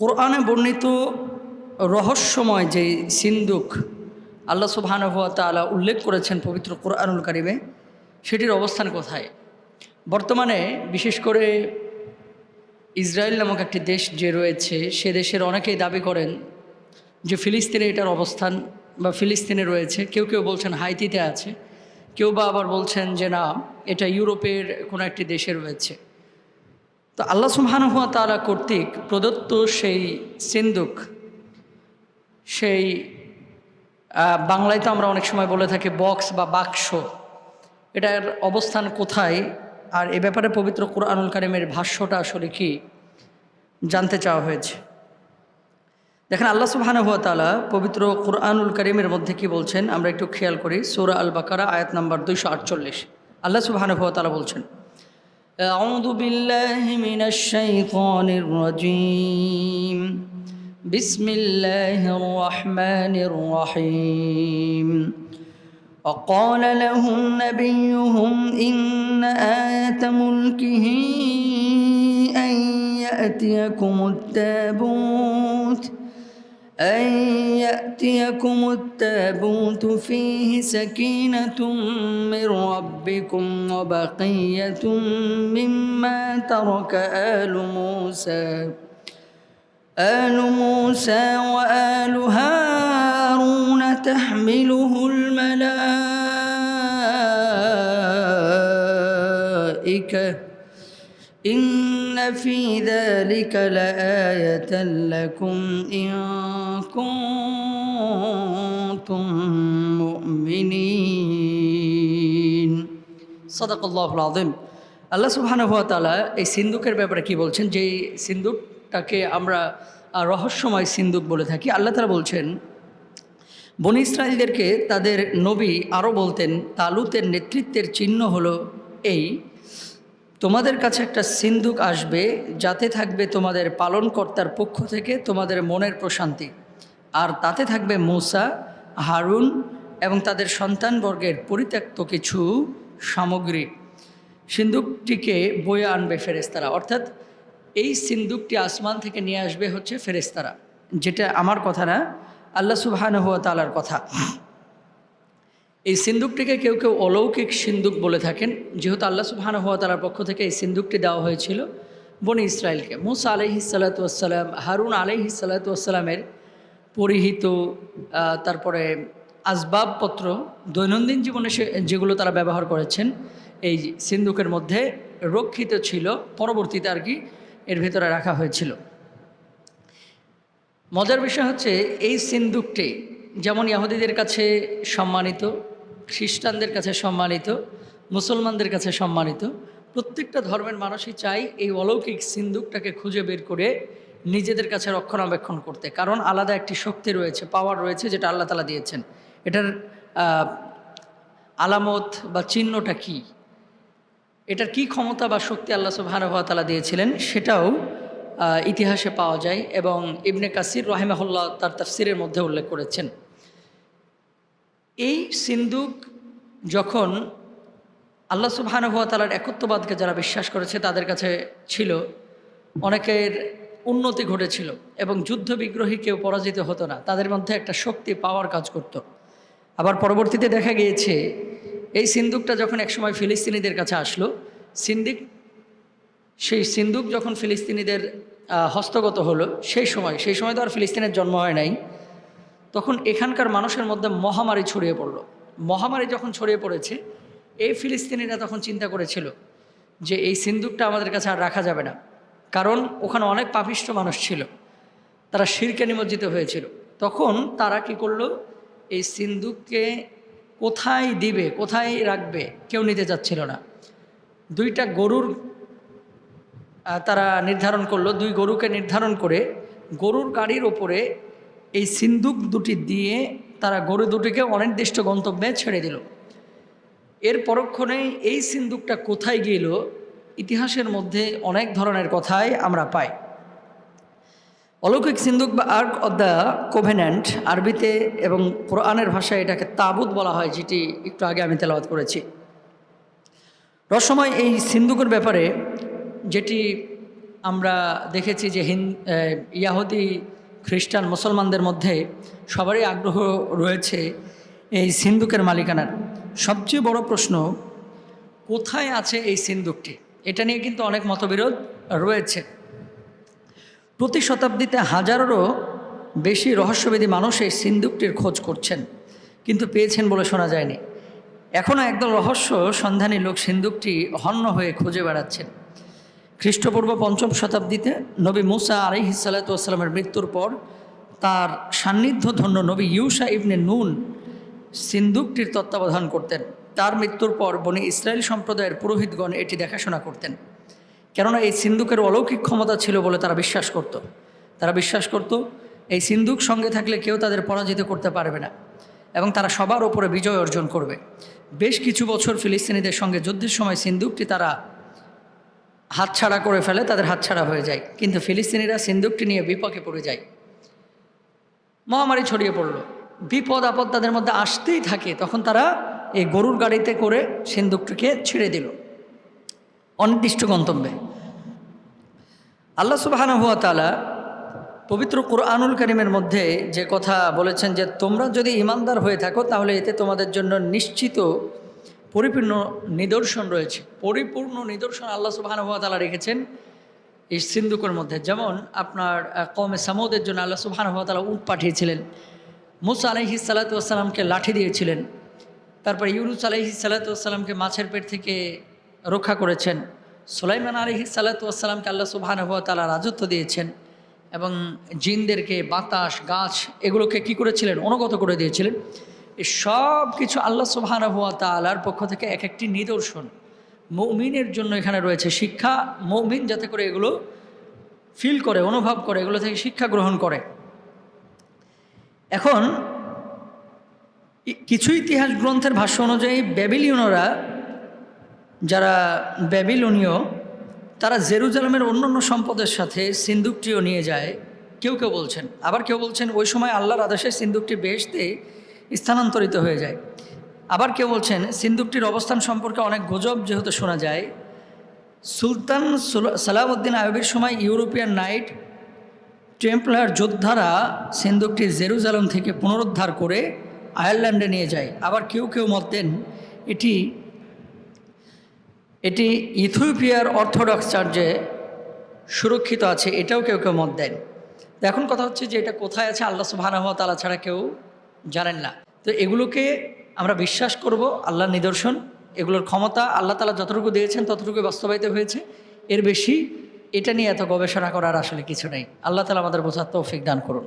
কোরআনে বর্ণিত রহস্যময় যে সিন্দুক আল্লাহ সুবহানাহুয়া তাআলা উল্লেখ করেছেন পবিত্র কোরআনুল কারিমে, সেটির অবস্থান কোথায়? বর্তমানে বিশেষ করে ইসরায়েল নামক একটি দেশ যে রয়েছে, সে দেশের অনেকেই দাবি করেন যে ফিলিস্তিনে এটার অবস্থান বা ফিলিস্তিনে রয়েছে। কেউ কেউ বলছেন হাইতিতে আছে, কেউ বা আবার বলছেন যে না, এটা ইউরোপের কোনো একটি দেশে রয়েছে। তো আল্লাহ সুবহানাহুয়া তাআলা কর্তৃক প্রদত্ত সেই সিন্দুক, সেই বাংলায় তো আমরা অনেক সময় বলে থাকি বক্স বা বাক্স, এটার অবস্থান কোথায় আর এ ব্যাপারে পবিত্র কোরআনুল কারিমের ভাষ্যটা আসলে কি জানতে চাওয়া হয়েছে। দেখেন আল্লাহ সুবহানাহুয়া তালা পবিত্র কোরআনুল কারিমের মধ্যে কি বলছেন? আমরা একটু খেয়াল করি। সূরা আল বাকারা আয়াত নাম্বার দুইশো আটচল্লিশ। আল্লাহ সুবহানাহুয়া তালা বলছেন أعوذ بالله من الشيطان الرجيم. بسم الله الرحمن الرحيم. وقال لهم نبيهم إن آية ملكه أن يأتيكم التابوت أن يأتيكم التابوت فيه سكينة من ربكم وبقية مما ترك آل موسى. آل موسى وآل هارون تحمله في ذلك لآية لكم إن كنتم مؤمنين صدق الله العظيم আল্লাহ সুবহানাহু ওয়া তাআলা এই সিন্দুকের ব্যাপারে কি বলছেন যে এই সিন্দুকটাকে আমরা আহ, রহস্যময় সিন্দুক বলে থাকি আল্লাহ তাআলা বলছেন বনি ইসরায়েলদেরকে তাদের নবী আরও বলতেন তালুতের নেতৃত্বের চিহ্ন হলো এই তোমাদের কাছে একটা সিন্দুক আসবে, যাতে থাকবে তোমাদের পালনকর্তার পক্ষ থেকে তোমাদের মনের প্রশান্তি। আর তাতে থাকবে মূসা, হারুন এবং তাদের সন্তানবর্গের পরিত্যক্ত কিছু সামগ্রী। সিন্দুকটিকে বয়ে আনবে ফেরেস্তারা অর্থাৎ এই সিন্দুকটি আসমান থেকে নিয়ে আসবে হচ্ছে ফেরেস্তারা যেটা আমার কথা না, আল্লাহ সুবহানাহু ওয়া তাআলার কথা। এই সিন্দুকটিকে কেউ কেউ অলৌকিক সিন্দুক বলে থাকেন। যেহেতু আল্লাহ সুবহানাহু হওয়া তাআলার পক্ষ থেকে এই সিন্দুকটি দেওয়া হয়েছিল বনি ইসরায়েলকে মুসা আলাইহি সালাতাম হারুন আলাইহি সালাতামের পরিহিত তারপরে আসবাবপত্র, দৈনন্দিন জীবনে সে, যেগুলো তারা ব্যবহার করেছেন, এই সিন্দুকের মধ্যে রক্ষিত ছিল, পরবর্তীতে আর কি এর ভেতরে রাখা হয়েছিল। মজার বিষয় হচ্ছে, এই সিন্দুকটি যেমন ইয়াহুদিদের কাছে সম্মানিত খ্রিস্টানদের কাছে সম্মানিত, মুসলমানদের কাছে সম্মানিত, প্রত্যেকটা ধর্মের মানুষই চাই এই অলৌকিক সিন্দুকটাকে খুঁজে বের করে নিজেদের কাছে রক্ষণাবেক্ষণ করতে। কারণ আলাদা একটি শক্তি রয়েছে পাওয়ার রয়েছে যেটা আল্লাহ তালা দিয়েছেন। এটার আলামত বা চিহ্নটা কি? এটার কি ক্ষমতা বা শক্তি আল্লাহ সুবহানাহু ওয়া তাআলা দিয়েছিলেন সেটাও ইতিহাসে পাওয়া যায় এবং ইবনে কাসির রাহিমাহুল্লাহ তার তাফসিরের মধ্যে উল্লেখ করেছেন। এই সিন্দুক যখন আল্লাহ তাআলার একত্ববাদকে যারা বিশ্বাস করেছে, তাদের কাছে ছিল, অনেকের উন্নতি ঘটেছিল এবং যুদ্ধ বিগ্রহী কেউ পরাজিত হতো না। তাদের মধ্যে একটা শক্তি পাওয়ার কাজ করত। আবার পরবর্তীতে দেখা গিয়েছে, এই সিন্দুকটা যখন একসময় ফিলিস্তিনিদের কাছে আসলো, সিন্দিক, সেই সিন্দুক যখন ফিলিস্তিনিদের হস্তগত হলো, সেই সময় সেই সময় তো আর ফিলিস্তিনের জন্ম হয় নাই তখন এখানকার মানুষের মধ্যে মহামারী ছড়িয়ে পড়ল। মহামারী যখন ছড়িয়ে পড়েছে, এই ফিলিস্তিনিরা তখন চিন্তা করেছিল যে এই সিন্দুকটা আমাদের কাছে আর রাখা যাবে না। কারণ ওখানে অনেক পাপিষ্ট মানুষ ছিল, তারা শিরকে নিমজ্জিত হয়েছিল। তখন তারা কি করল, এই সিন্দুককে কোথায় দিবে, কোথায় রাখবে কেউ নিতে যাচ্ছিল না। দুইটা গরুর তারা নির্ধারণ করল, দুই গরুকে নির্ধারণ করে গরুর গাড়ির ওপরে এই সিন্দুক দুটি দিয়ে তারা গরু দুটিকে অনির্দিষ্ট গন্তব্যে ছেড়ে দিল। এর পরক্ষণেই এই সিন্দুকটা কোথায় গেল ইতিহাসের মধ্যে অনেক ধরনের কথাই আমরা পাই। অলৌকিক সিন্দুক বা আর্ক অব দ্য কোভেন্যান্ট আরবিতে এবং কোরআনের ভাষায় এটাকে তাবুত বলা হয়, যেটি একটু আগে আমি তেলাওয়াত করেছি। রসময় এই সিন্দুকের ব্যাপারে যেটি আমরা দেখেছি যে হিন ইয়াহুদি খ্রিস্টান মুসলমানদের মধ্যে সবারই আগ্রহ রয়েছে এই সিন্দুকের মালিকানার। সবচেয়ে বড় প্রশ্ন, কোথায় আছে এই সিন্দুকটি এটা নিয়ে কিন্তু অনেক মতবিরোধ রয়েছে। প্রতি শতাব্দীতে হাজারেরও বেশি রহস্যবেদী মানুষ এই সিন্দুকটির খোঁজ করছেন, কিন্তু পেয়েছেন বলে শোনা যায়নি। এখনও একদল রহস্য সন্ধানী লোক সিন্দুকটি হন্য হয়ে খুঁজে বেড়াচ্ছেন। খ্রিস্টপূর্ব পঞ্চম শতাব্দীতে নবী মুসা আলি হিসালাতামের মৃত্যুর পর তার সান্নিধ্য ধন্য নবী ইউসা ইবনে নুন সিন্দুকটির তত্ত্বাবধান করতেন। তার মৃত্যুর পর বনি ইসরায়েল সম্প্রদায়ের পুরোহিতগণ এটি দেখাশোনা করতেন। কেননা এই সিন্ধুকের অলৌকিক ক্ষমতা ছিল বলে তারা বিশ্বাস করত। তারা বিশ্বাস করত, এই সিন্ধুক সঙ্গে থাকলে কেউ তাদের পরাজিত করতে পারবে না এবং তারা সবার ওপরে বিজয় অর্জন করবে। বেশ কিছু বছর ফিলিস্তিনিদের সঙ্গে যুদ্ধের সময় সিন্ধুকটি তারা হাতছাড়া করে ফেলে, তাদের হাতছাড়া হয়ে যায়। কিন্তু ফিলিস্তিনিরা সিন্ধুকটি নিয়ে বিপকে পড়ে যায়। মহামারী ছড়িয়ে পড়ল। বিপদ, আপদ তাদের মধ্যে আসতেই থাকে। তখন তারা এই গরুর গাড়িতে করে সিন্ধুকটিকে ছেড়ে দিল। অনির্দিষ্ট গন্তব্যে। আল্লাহ সুবাহানা তালা পবিত্র কোরআনুল করিমের মধ্যে যে কথা বলেছেন যে, তোমরা যদি ইমানদার হয়ে থাকো, তাহলে এতে তোমাদের জন্য নিশ্চিত পরিপূর্ণ নিদর্শন রয়েছে। পরিপূর্ণ নিদর্শন আল্লাহ সুবাহানা হুয়া তালা রেখেছেন এই সিন্ধুকের মধ্যে। যেমন আপনার কমে সামুদের জন্য আল্লাহ তাআলা উট পাঠিয়েছিলেন। মুসা আলাইহি সালাতামকে লাঠি দিয়েছিলেন। তারপর ইউনুস আলাইহি সালাতামকে মাছের পেট থেকে রক্ষা করেছেন। সুলাইমান আলাইহি সালাতামকে আল্লাহ তাআলা রাজত্ব দিয়েছেন এবং জিনদেরকে বাতাস, গাছ এগুলোকে কি করেছিলেন? অনুগত করে দিয়েছিলেন। এই সব কিছু আল্লাহ সুবহানাহু ওয়া তাআলার পক্ষ থেকে এক একটি নিদর্শন। মৌমিনের জন্য এখানে রয়েছে শিক্ষা। মৌমিন যাতে করে এগুলো ফিল করে, অনুভব করে, এগুলো থেকে শিক্ষা গ্রহণ করে। এখন কিছু ইতিহাস গ্রন্থের ভাষ্য অনুযায়ী ব্যাবিলিয়নরা যারা ব্যাবিলনীয়, তারা জেরুজালেমের অন্যান্য সম্পদের সাথে সিন্দুকটিও নিয়ে যায়। কেউ কেউ বলছেন, আবার কেউ বলছেন, ওই সময় আল্লাহর আদেশে সিন্দুকটি বেহেশতে স্থানান্তরিত হয়ে যায়। আবার কেউ বলছেন সিন্দুকটির অবস্থান সম্পর্কে অনেক গুজব যেহেতু শোনা যায়। সুলতান সুল- সালাউদ্দিন আয়বের সময় ইউরোপিয়ান নাইট টেম্পলার যোদ্ধারা সিন্দুকটি জেরুজালেম থেকে পুনরুদ্ধার করে আয়ারল্যান্ডে নিয়ে যায়। আবার কেউ কেউ মত দেন এটি এটি ইথিওপিয়ার অর্থোডক্স চার্চে সুরক্ষিত আছে, এটাও কেউ কেউ মত দেন। এখন কথা হচ্ছে যে এটা কোথায় আছে, আল্লাহ সুবাহানাহ তালা ছাড়া কেউ জানেন না। তো এগুলোকে আমরা বিশ্বাস করব, আল্লাহর নিদর্শন, এগুলোর ক্ষমতা, আল্লাহ তালা যতটুকু দিয়েছেন ততটুকু বাস্তবায়িত হয়েছে। এর বেশি এটা নিয়ে এত গবেষণা করার আসলে কিছু নেই। আল্লাহ তালা আমাদের বোঝার তৌফিক দান করুন।